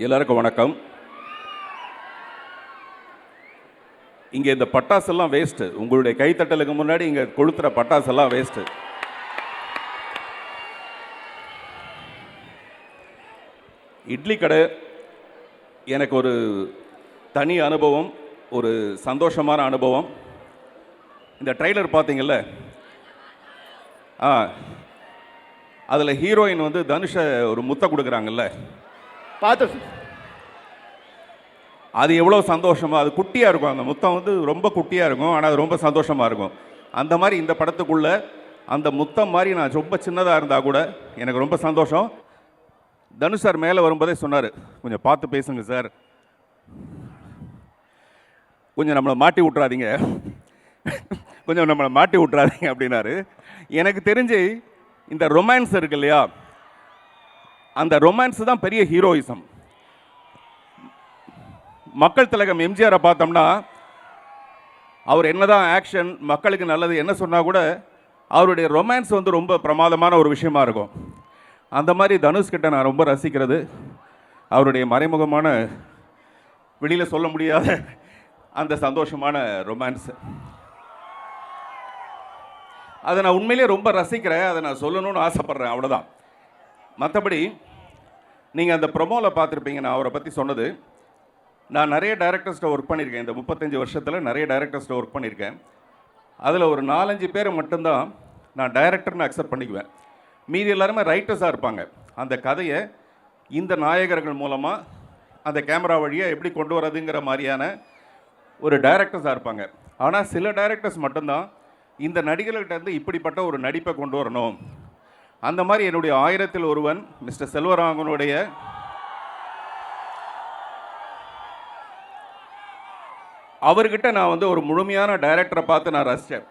எல்லாருக்கும் வணக்கம். இங்கே இந்த பட்டாசெல்லாம் வேஸ்ட்டு உங்களுடைய கைத்தட்டலுக்கு முன்னாடி இங்கே கொளுத்துற பட்டாசெல்லாம் வேஸ்ட்டு இட்லி கடை எனக்கு ஒரு தனி அனுபவம் ஒரு சந்தோஷமான அனுபவம். இந்த ட்ரைலர் பார்த்தீங்கல்ல? ஆ. அதில் ஹீரோயின் வந்து தனுஷை ஒரு முத்த கொடுக்குறாங்கல்ல? பார்த்து அது எவ்வளோ சந்தோஷமாக அது குட்டியாக இருக்கும். அந்த முத்தம் வந்து ரொம்ப குட்டியாக இருக்கும் ஆனால் அது ரொம்ப சந்தோஷமாக இருக்கும். அந்த மாதிரி இந்த படத்துக்குள்ளே அந்த முத்தம் மாதிரி நான் ரொம்ப சின்னதாக இருந்தால் கூட எனக்கு ரொம்ப சந்தோஷம். தனுஷ் சார் மேலே வரும்போதே சொன்னார் கொஞ்சம் பார்த்து பேசுங்க சார். கொஞ்சம் நம்மளை மாட்டி விட்றாதீங்க கொஞ்சம் நம்மளை மாட்டி விட்றாதீங்க அப்படின்னாரு. எனக்கு தெரிஞ்சு இந்த ரொமான்ஸ் இருக்கு இல்லையா அந்த ரொமான்ஸ் தான் பெரிய ஹீரோயிசம் மக்கள் திலகம் எம்ஜிஆரை பார்த்தோம்னா அவர் என்னதான் ஆக்ஷன் மக்களுக்கு நல்லது என்ன சொன்னால் கூட அவருடைய ரொமான்ஸ் வந்து ரொம்ப பிரமாதமான ஒரு விஷயமா இருக்கும். அந்த மாதிரி தனுஷ் கிட்ட நான் ரொம்ப ரசிக்கிறது. அவருடைய மறைமுகமான வெளியில் சொல்ல முடியாத அந்த சந்தோஷமான ரொமான்ஸ் அதை நான் உண்மையிலேயே ரொம்ப ரசிக்கிறேன். அதை நான் சொல்லணும்னு ஆசைப்பட்றேன். அவ்வளோதான் மற்றபடி நீங்கள் அந்த ப்ரொமோவில் பார்த்துருப்பீங்க நான் அவரை பற்றி சொன்னது. நான் நிறைய டேரக்டர்ஸ்ட்டை ஒர்க் பண்ணியிருக்கேன். இந்த முப்பத்தஞ்சு வருஷத்தில் நிறைய டேரக்டர்ஸ்ட்டை ஒர்க் பண்ணியிருக்கேன். அதில் ஒரு நாலஞ்சு பேர் மட்டும்தான் நான் டைரக்டர்னு அக்செப்ட் பண்ணிக்குவேன். மீதி எல்லாருமே ரைட்டர்ஸாக இருப்பாங்க. அந்த கதையை இந்த நாயகர்கள் மூலமாக அந்த கேமரா வழியாக எப்படி கொண்டு வரதுங்கிற மாதிரியான ஒரு டைரக்டர்ஸாக இருப்பாங்க. ஆனால் சில டைரக்டர்ஸ் மட்டும்தான் இந்த நடிகர்கள்ட்ட இருந்து இப்படிப்பட்ட ஒரு நடிப்பை கொண்டு வரணும். அந்த மாதிரி என்னுடைய ஆயிரத்தில் ஒருவன் மிஸ்டர் செல்வராகவனுடைய அவர்கிட்ட நான் வந்து ஒரு முழுமையான டைரக்டரை பார்த்து நான் ரசித்தேன்.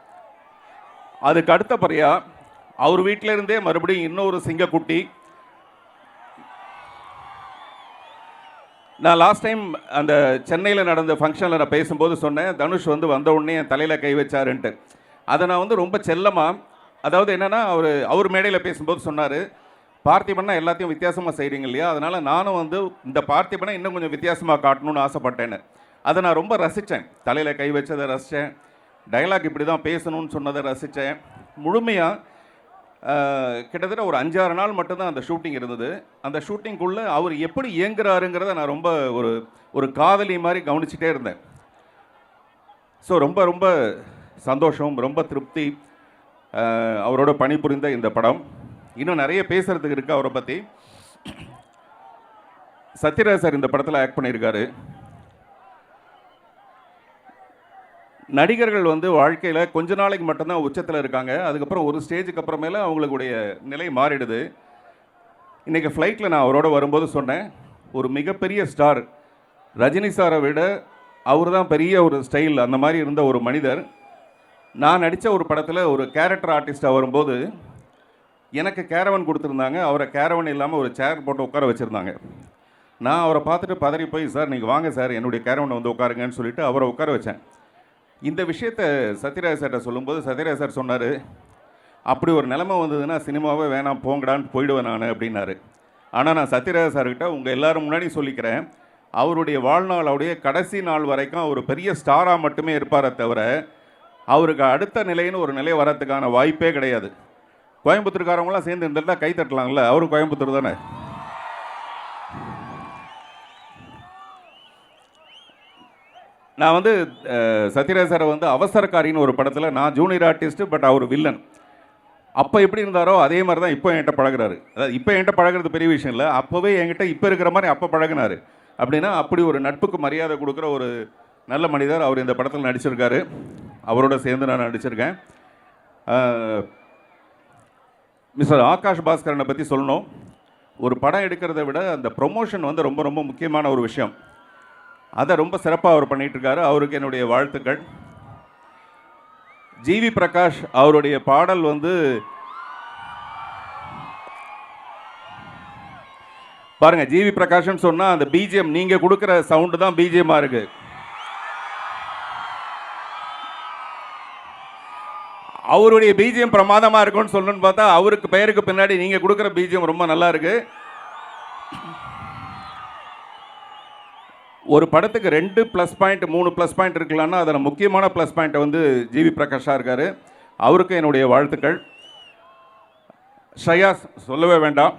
அதுக்கு அடுத்தபடியாக அவர் வீட்டிலிருந்தே மறுபடியும் இன்னொரு சிங்கக்குட்டி. நான் லாஸ்ட் டைம் அந்த சென்னையில் நடந்த ஃபங்க்ஷனில் நான் பேசும்போது சொன்னேன் தனுஷ் வந்து வந்த உடனே என் தலையில் கை வச்சாருன்ட்டு. அதை நான் வந்து ரொம்ப செல்லமாக அதாவது என்னென்னா அவர் அவர் மேடையில் பேசும்போது சொன்னார் பார்த்திபனா எல்லாத்தையும் வித்தியாசமாக செய்கிறீங்க இல்லையா? அதனால் நானும் வந்து இந்த பார்த்திபனை இன்னும் கொஞ்சம் வித்தியாசமாக காட்டணும்னு ஆசைப்பட்டேன்னு. அதை நான் ரொம்ப ரசித்தேன் தலையில் கை வச்சதை ரசித்தேன் டயலாக் இப்படி தான் பேசணும்னு சொன்னதை ரசித்தேன் முழுமையாக கிட்டத்தட்ட ஒரு அஞ்சாறு நாள் மட்டும்தான் அந்த ஷூட்டிங் இருந்தது. அந்த ஷூட்டிங்குள்ளே அவர் எப்படி இயங்குறாருங்கிறத நான் ரொம்ப ஒரு ஒரு காதலி மாதிரி கவனிச்சிட்டே இருந்தேன். ஸோ ரொம்ப ரொம்ப சந்தோஷம் ரொம்ப திருப்தி. அவரோட பணிபுரிந்த இந்த படம். இன்னும் நிறைய பேசுகிறதுக்கு இருக்குது அவரை பற்றி சத்யராஜ் சார் இந்த படத்தில் ஆக்ட் பண்ணியிருக்காரு. நடிகர்கள் வந்து வாழ்க்கையில் கொஞ்ச நாளைக்கு மட்டும்தான் உச்சத்தில் இருக்காங்க. அதுக்கப்புறம் ஒரு ஸ்டேஜுக்கு அப்புறமேல அவங்களுடைய நிலை மாறிடுது. இன்றைக்கி ஃப்ளைட்டில் நான் அவரோட வரும்போது சொன்னேன் ஒரு மிகப்பெரிய ஸ்டார் ரஜினி சாரை விட அவர் தான் பெரிய ஒரு ஸ்டைல் அந்த மாதிரி இருந்த ஒரு மனிதர். நான் நடித்த ஒரு படத்தில் ஒரு கேரக்டர் ஆர்டிஸ்ட்டாக வரும்போது எனக்கு கேரவன் கொடுத்துருந்தாங்க. அவரை கேரவன் இல்லாமல் ஒரு சேர் போட்டு உட்கார வச்சுருந்தாங்க. நான் அவரை பார்த்துட்டு பதறி போய் சார் நீங்கள் வாங்க சார் என்னுடைய கேரவனை வந்து உட்காருங்கன்னு சொல்லிட்டு அவரை உட்கார வச்சேன். இந்த விஷயத்தை சத்யராஜ் சார்கிட்ட சொல்லும்போது சத்யராஜ் சார் சொன்னார் அப்படி ஒரு நிலமை வந்ததுன்னா சினிமாவே வேணாம் போங்கடான்னு போயிடுவேன் நான் அப்படின்னாரு. ஆனால் நான் சத்யராஜ் சார்கிட்ட உங்கள் எல்லோரும் முன்னாடி சொல்லிக்கிறேன் அவருடைய வாழ்நாளுடைய கடைசி நாள் வரைக்கும் அவர் பெரிய ஸ்டாராக மட்டுமே இருப்பாரே தவிர அவருக்கு அடுத்த நிலைன்னு ஒரு நிலை வரத்துக்கான வாய்ப்பே கிடையாது. கோயம்புத்தூர்காரவங்களாம் சேர்ந்து இருந்துட்டா கை தட்டலாம்ல. அவரும் கோயம்புத்தூர் தானே? நான் வந்து அஹ், சத்யராஜ் வந்து அவசரக்காரின்னு ஒரு படத்தில் நான் ஜூனியர் ஆர்டிஸ்ட் பட் அவர் வில்லன் அப்போ எப்படி இருந்தாரோ அதே மாதிரி தான் இப்போ என்கிட்ட பழகுறாரு. அதாவது இப்போ என்கிட்ட பழகுறது பெரிய விஷயம் இல்லை. அப்போவே என்கிட்ட இப்போ இருக்கிற மாதிரி அப்போ பழகினார். அப்படின்னா அப்படி ஒரு நட்புக்கு மரியாதை கொடுக்குற ஒரு நல்ல மனிதர் அவர் இந்த படத்தில் நடிச்சிருக்காரு. அவரோட சேர்ந்து நான் நடிச்சிருக்கேன். மிஸ்டர் ஆகாஷ் பாஸ்கரனை பற்றி சொல்லணும். ஒரு படம் எடுக்கிறத விட அந்த ப்ரொமோஷன் வந்து ரொம்ப ரொம்ப முக்கியமான ஒரு விஷயம். அதை ரொம்ப சிறப்பாக அவர் பண்ணிட்டு அவருக்கு என்னுடைய வாழ்த்துக்கள். ஜிவி பிரகாஷ் அவருடைய பாடல் வந்து பாருங்க ஜிவி பிரகாஷ்னு சொன்னால் அந்த பிஜிஎம் நீங்கள் கொடுக்குற சவுண்டு தான் பிஜிஎம்மாக இருக்குது அவருடைய பீஜியம் பிரமாதமாக இருக்கும்னு சொல்லணும்னு பார்த்தா அவருக்கு பெயருக்கு பின்னாடி நீங்கள் கொடுக்குற பீஜியம் ரொம்ப நல்லா இருக்கு. ஒரு படத்துக்கு ரெண்டு ப்ளஸ் பாயிண்ட் மூணு ப்ளஸ் பாயிண்ட் இருக்கலாம்னா அதில் முக்கியமான ப்ளஸ் பாயிண்ட்டை வந்து ஜிவி பிரகாஷாக இருக்கார். அவருக்கும் என்னுடைய வாழ்த்துக்கள். ஸ்ரேயா சொல்லவே வேண்டாம்.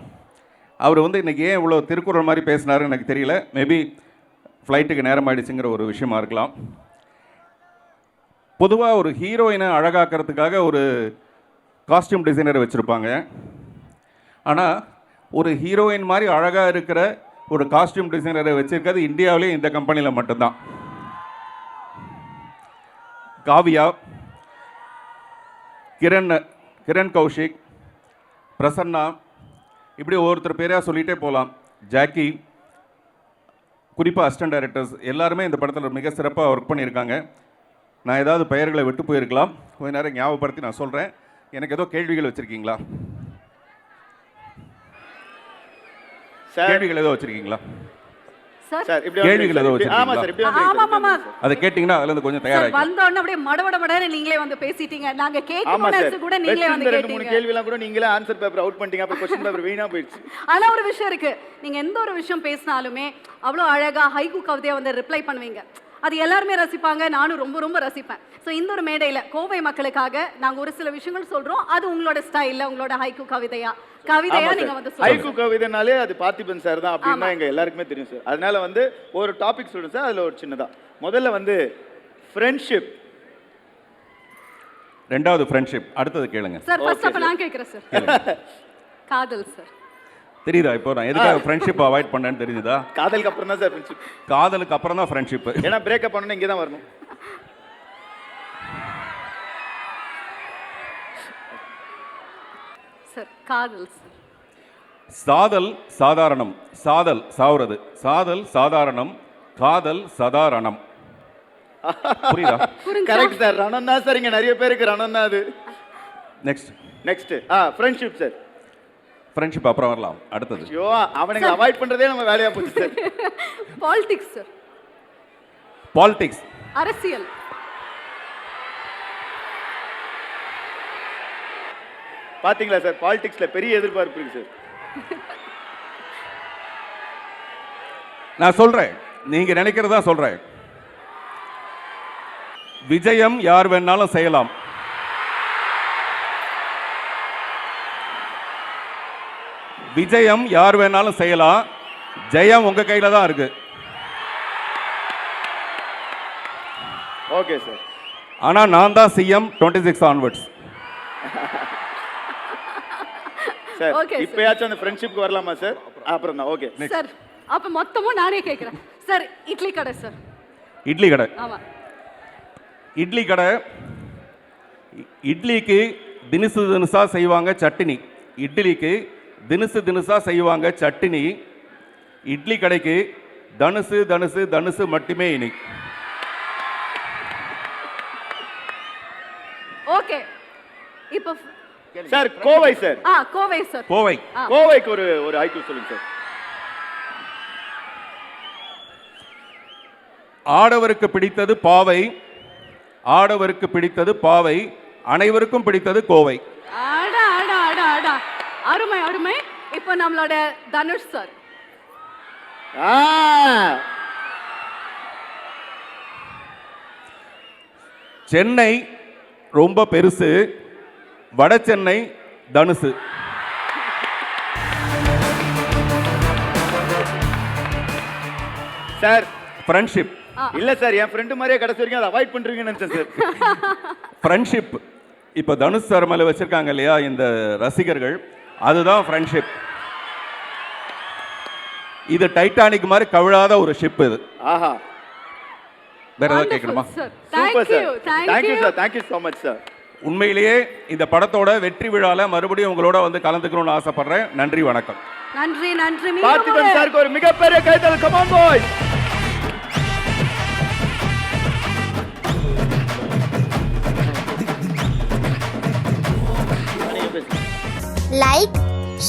அவர் வந்து இன்றைக்கி ஏன் இவ்வளோ திருக்குறள் மாதிரி பேசினாருன்னு எனக்கு தெரியல. மேபி ஃப்ளைட்டுக்கு நேரம் ஆயிடுச்சுங்கிற ஒரு விஷயமா இருக்கலாம். பொதுவாக ஒரு ஹீரோயினை அழகாக்கிறதுக்காக ஒரு காஸ்டியூம் டிசைனர் வச்சுருப்பாங்க. ஆனால் ஒரு ஹீரோயின் மாதிரி அழகாக இருக்கிற ஒரு காஸ்டியூம் டிசைனரை வச்சுருக்கிறது இந்தியாவிலே இந்த கம்பெனியில் மட்டும்தான். காவியா கிரண் கிரண் கௌஷிக் பிரசன்னா இப்படி ஒவ்வொருத்தர் பேராக சொல்லிகிட்டே போகலாம் ஜாக்கி குறிப்பாக அசிஸ்டன்ட் டைரக்டர்ஸ் எல்லாருமே இந்த படத்தில் மிக சிறப்பாக ஒர்க் பண்ணியிருக்காங்க. நான் ஏதாவது பெயர்களை விட்டு போயிருக்கலாம். கொஞ்ச நேரம் ஞாபகப்படுத்தி நான் சொல்கிறேன் எனக்கு ஏதோ கேள்விகள் வச்சுருக்கீங்களா? சார் கேள்விகள் ஏதோ வச்சுருக்கீங்களா? சார் சார் இப்படி கேள்விகள் ஏதோ வச்சிருக்கீங்களா? அதை கேட்டிங்கன்னா அதுலேருந்து கொஞ்சம் தயாராகி அப்படியே மடமட மடன்னு நீங்களே வந்து பேசிட்டீங்க. நாங்க சார். ஆமா கேட்கணும் சார் கூட நீங்களே வந்து வச்சிருந்த ரெண்டு மூணு கேட்டீங்க கேள்வி எல்லாம் கூட நீங்களே ஆன்சர் பேப்பர் அவுட் பண்ணிட்டீங்க. அப்புறம் கொஸ்டின் பேப்பர் வீணா போயிடுச்சு. ஆனா ஒரு விஷயம் இருக்கு. நீங்க எந்த ஒரு விஷயம் பேசினாலுமே அவ்வளோ அழகா ஹைகு கவிதையை வந்து ரிப்ளை பண்ணுவீங்க. அது எல்லாருமே ரசிப்பாங்க நானும் ரொம்ப ரொம்ப ரசிப்பேன். ஸோ இந்த ஒரு மேடையில கோவை மக்களுக்காக நாங்க ஒரு சில விஷயங்கள் சொல்றோம். அது உங்களோட ஸ்டைல்ல உங்களோட ஹைகு கவிதையா? கவிதையா ஆமா நீங்க வந்து ஹைக்கு கவிதைனாலே அது பார்த்திபன் சார் தான் அப்படின்னு எங்க எல்லாருக்குமே தெரியும் சார் அதனால வந்து ஒரு டாபிக் சொல்லுங்க சார் அதுல ஒரு சின்னதா. முதல்ல வந்து ஃப்ரெண்ட்ஷிப் ரெண்டாவது ஃப்ரெண்ட்ஷிப் அடுத்தது கேளுங்க. சார் ஃபர்ஸ்ட் அப்ப. நான் கேட்குறேன் சார் காதல் சார் தெரியுதா இப்போ நான் எதுக்காக ஃப்ரெண்ட்ஷிப் அவாய்ட் பண்ணேன்னு தெரிஞ்சுதா? காதலுக்கு அப்புறம் தான் சார் ஃப்ரெண்ட்ஷிப் காதலுக்கு அப்புறம் தான் ஃப்ரெண்ட்ஷிப் ஏன்னா பிரேக்கப் பண்ணணும் இங்கே தான் வரணும். சார் காதல் சார் சாதல் சாதாரணம் சாதல் சாவுறது. சாதல் சாதாரணம் காதல் சதாரணம். புரியுதா? கரெக்ட் சார் ரணம் தான் சார் இங்க நிறைய பேருக்கு ரணம் தான் அது. Next next ah friendship sir friendship அப்புறம் வரலாம். அடுத்தது. ஐயோ அவனுங்களை அவாய்ட் பண்றதே நம்ம வேலையா போச்சு சார் பாலிடிக்ஸ் சார் பாலிடிக்ஸ் அரசியல். பாத்தீங்களா சார் பாலிடிக்ஸ்ல பெரிய எதிர்பார்ப்பு இருக்கு சார் நான் சொல்றேன். நீங்க நினைக்கிறதா சொல்றேன். விஜயம் யார் வேணாலும் செய்யலாம். விஜயம் யார் வேணாலும் செய்யலாம். ஜெயம் உங்க கையில தான் இருக்கு. Okay sir. ஆனா நான் தான் CM twenty six onwards sir. இப்பயாச்சும் அந்த ஃப்ரெண்ட்ஷிப்க்கு வரலாமா சார்? அப்புறம் தான் ஓகே. சார் அப்ப மொத்தமும் நானே கேட்குறேன் சார் இட்லி கடை சார். இட்லி கடை. ஆமா. இட்லி கடை இட்லிக்கு தினுசு தினுசா செய்வாங்க சட்னி இட்லிக்கு தினுசு தினுசா செய்வாங்க சட்னி இட்லி கடைக்கு தனுசு தனுசு தனுசு மட்டுமே இனி. ஓகே. இப்போ சார் கோவை சார். ஆ கோவை சார். கோவை. கோவைக்கு ஒரு ஒரு ஐக்கு சொல்லுங்க சார். ஆடவருக்கு பிடித்தது பாவை. ஆடவருக்கு பிடித்தது பாவை. அனைவருக்கும் பிடித்தது கோவை. அருமை அருமை. இப்போ நம்மளோட தனுஷ் சார் சென்னை ரொம்ப பெருசு. வட சென்னை தனுசு. சார் ஃப்ரெண்ட்ஷிப் இல்ல சார் என் ஃப்ரெண்டு மாதிரியே கடைசி வரைக்கும் அதை அவாய்ட் பண்றீங்கன்னு நினைச்சேன் சார். ஃப்ரெண்ட்ஷிப் இப்போ தனுஷ் சார் மேலே வச்சுருக்காங்க இல்லையா இந்த ரசிகர்கள். அதுதான் ஃப்ரெண்ட்ஷிப் இது டைட்டானிக் மாதிரி கவிழாத ஒரு ஷிப் இது. ஆஹா. வேற ஏதாவது கேட்கணுமா? Sir super thank sir you thank thank you you sir thank you so much sir உண்மையிலேயே இந்த படத்தோட வெற்றி விழால மறுபடியும் உங்களோட வந்து கலந்துக்கணும்னு ஆசைப்படுறேன். நன்றி வணக்கம். நன்றி நன்றி. பார்த்திபன் ஒரு- சாருக்கு ஒரு மிகப்பெரிய கைதல். Come on boy